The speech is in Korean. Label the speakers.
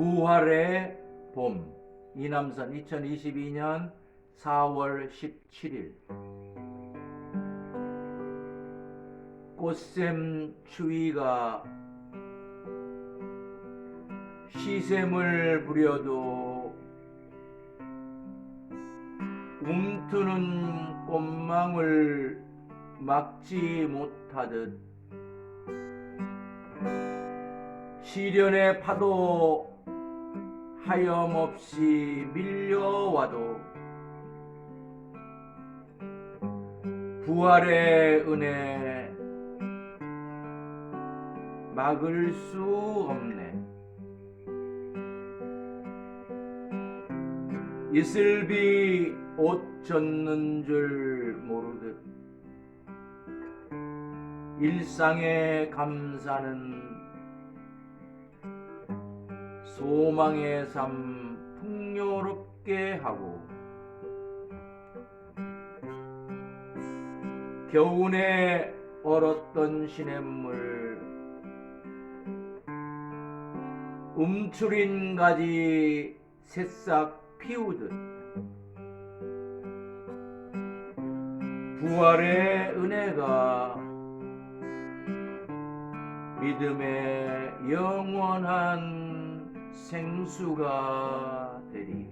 Speaker 1: 부활의 봄. 이남선 2022년 4월 17일. 꽃샘 추위가 시샘을 부려도 움트는 꽃망울 막지 못하듯 시련의 파도 하염없이 밀려와도 부활의 은혜 막을 수 없네. 이슬비 옷 젖는 줄 모르듯 일상의 감사는 소망의 삶 풍요롭게 하고 겨우내 얼었던 시냇물 움츠린 가지 새싹 피우듯 부활의 은혜가 믿음의 영원한 생수가 되리.